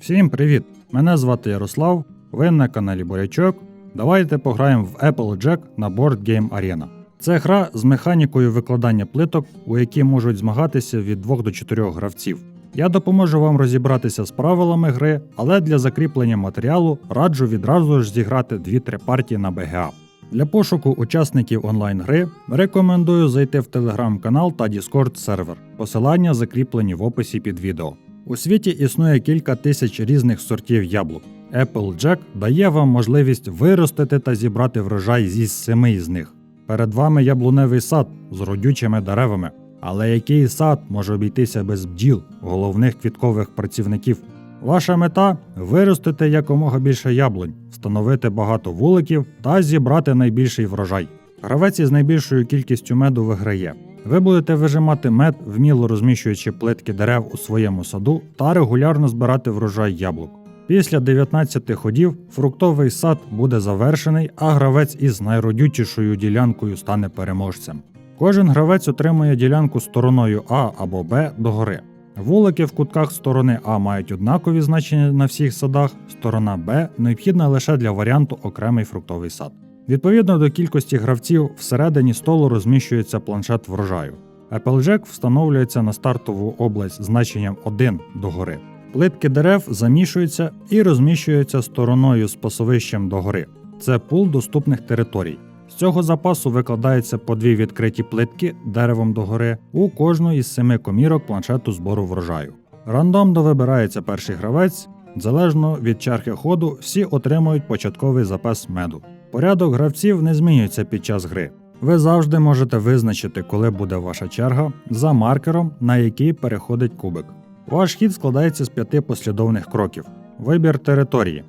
Всім привіт! Мене звати Ярослав, ви на каналі Бурячок. Давайте пограємо в Applejack на Board Game Arena. Це гра з механікою викладання плиток, у якій можуть змагатися від 2 до 4 гравців. Я допоможу вам розібратися з правилами гри, але для закріплення матеріалу раджу відразу ж зіграти 2-3 партії на BGA. Для пошуку учасників онлайн-гри рекомендую зайти в телеграм-канал та Discord сервер. Посилання закріплені в описі під відео. У світі існує кілька тисяч різних сортів яблук. Applejack дає вам можливість виростити та зібрати врожай зі семи із них. Перед вами яблуневий сад з родючими деревами. Але який сад може обійтися без бджіл, головних квіткових працівників? Ваша мета виростити якомога більше яблунь, встановити багато вуликів та зібрати найбільший врожай. Гравець із найбільшою кількістю меду виграє. Ви будете вижимати мед, вміло розміщуючи плитки дерев у своєму саду та регулярно збирати врожай яблук. Після 19 ходів фруктовий сад буде завершений, а гравець із найродючішою ділянкою стане переможцем. Кожен гравець отримує ділянку стороною А або Б догори. Вулики в кутках сторони А мають однакові значення на всіх садах, сторона Б необхідна лише для варіанту окремий фруктовий сад. Відповідно до кількості гравців, всередині столу розміщується планшет врожаю. Applejack встановлюється на стартову область значенням 1 догори. Плитки дерев замішуються і розміщуються стороною з пасовищем догори. Це пул доступних територій. З цього запасу викладаються по дві відкриті плитки деревом догори у кожну із семи комірок планшету збору врожаю. Рандомно вибирається перший гравець. Залежно від черги ходу, всі отримують початковий запас меду. Порядок гравців не змінюється під час гри. Ви завжди можете визначити, коли буде ваша черга, за маркером, на який переходить кубик. Ваш хід складається з п'яти послідовних кроків. Вибір території.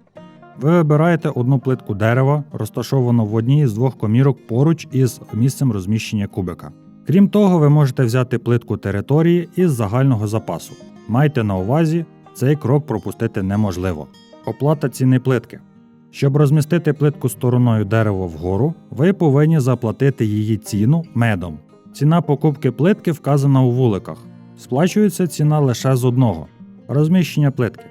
Ви вибираєте одну плитку дерева, розташовану в одній з двох комірок поруч із місцем розміщення кубика. Крім того, ви можете взяти плитку території із загального запасу. Майте на увазі, цей крок пропустити неможливо. Оплата ціни плитки. Щоб розмістити плитку стороною дерева вгору, ви повинні заплатити її ціну медом. Ціна покупки плитки вказана у вуликах. Сплачується ціна лише з одного розміщення плитки.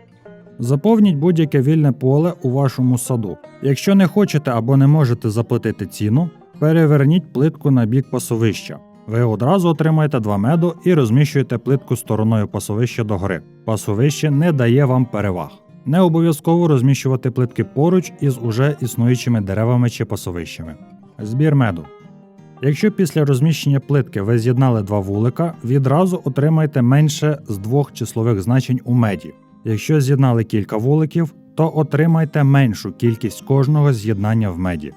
Заповніть будь-яке вільне поле у вашому саду. Якщо не хочете або не можете заплатити ціну, переверніть плитку на бік пасовища. Ви одразу отримаєте два меду і розміщуєте плитку стороною пасовища догори. Пасовище не дає вам переваг. Не обов'язково розміщувати плитки поруч із уже існуючими деревами чи пасовищами. Збір меду. Якщо після розміщення плитки ви з'єднали два вулика, відразу отримаєте менше з двох числових значень у меді. Якщо з'єднали кілька вуликів, то отримайте меншу кількість кожного з'єднання в меді.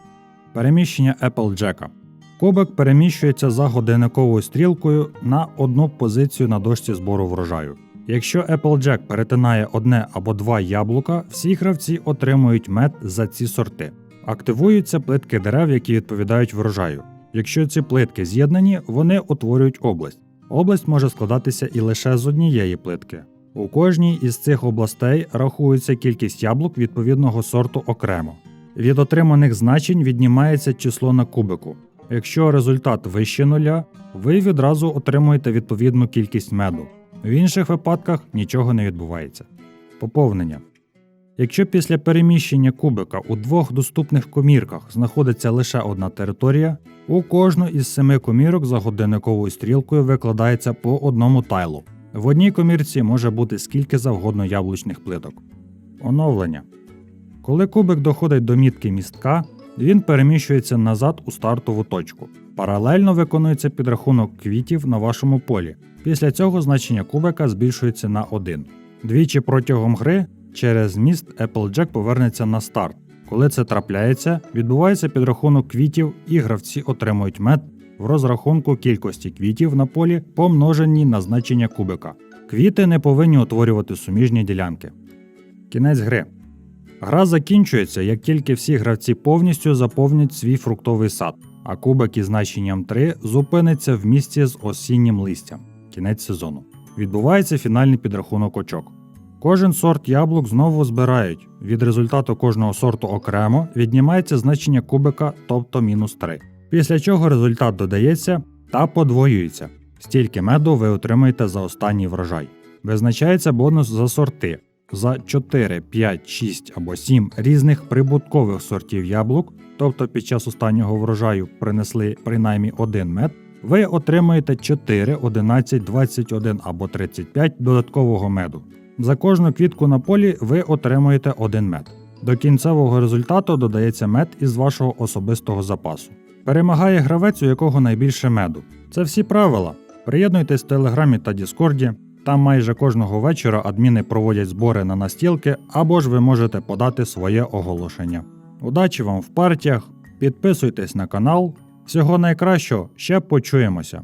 Переміщення Applejack. Кубик переміщується за годинниковою стрілкою на одну позицію на дошці збору врожаю. Якщо Applejack перетинає одне або два яблука, всі гравці отримують мед за ці сорти. Активуються плитки дерев, які відповідають врожаю. Якщо ці плитки з'єднані, вони утворюють область. Область може складатися і лише з однієї плитки. У кожній із цих областей рахується кількість яблук відповідного сорту окремо. Від отриманих значень віднімається число на кубику. Якщо результат вище нуля, ви відразу отримуєте відповідну кількість меду. В інших випадках нічого не відбувається. Поповнення. Якщо після переміщення кубика у двох доступних комірках знаходиться лише одна територія, у кожну із семи комірок за годинниковою стрілкою викладається по одному тайлу. В одній комірці може бути скільки завгодно яблучних плиток. Оновлення. Коли кубик доходить до мітки містка, він переміщується назад у стартову точку. Паралельно виконується підрахунок квітів на вашому полі. Після цього значення кубика збільшується на 1. Двічі протягом гри через міст Applejack повернеться на старт. Коли це трапляється, відбувається підрахунок квітів і гравці отримують мед в розрахунку кількості квітів на полі, помножені на значення кубика. Квіти не повинні утворювати суміжні ділянки. Кінець гри. Гра закінчується, як тільки всі гравці повністю заповнять свій фруктовий сад, а кубик із значенням 3 зупиниться в місці з осіннім листям. Кінець сезону. Відбувається фінальний підрахунок очок. Кожен сорт яблук знову збирають. Від результату кожного сорту окремо віднімається значення кубика, тобто мінус 3. Після чого результат додається та подвоюється. Стільки меду ви отримаєте за останній врожай. Визначається бонус за сорти. За 4, 5, 6 або 7 різних прибуткових сортів яблук, тобто під час останнього врожаю принесли принаймні один мед, ви отримаєте 4, 11, 21 або 35 додаткового меду. За кожну квітку на полі ви отримуєте один мед. До кінцевого результату додається мед із вашого особистого запасу. Перемагає гравець, у якого найбільше меду. Це всі правила. Приєднуйтесь в Телеграмі та Діскорді. Там майже кожного вечора адміни проводять збори на настілки, або ж ви можете подати своє оголошення. Удачі вам в партіях, підписуйтесь на канал. Всього найкращого, ще почуємося.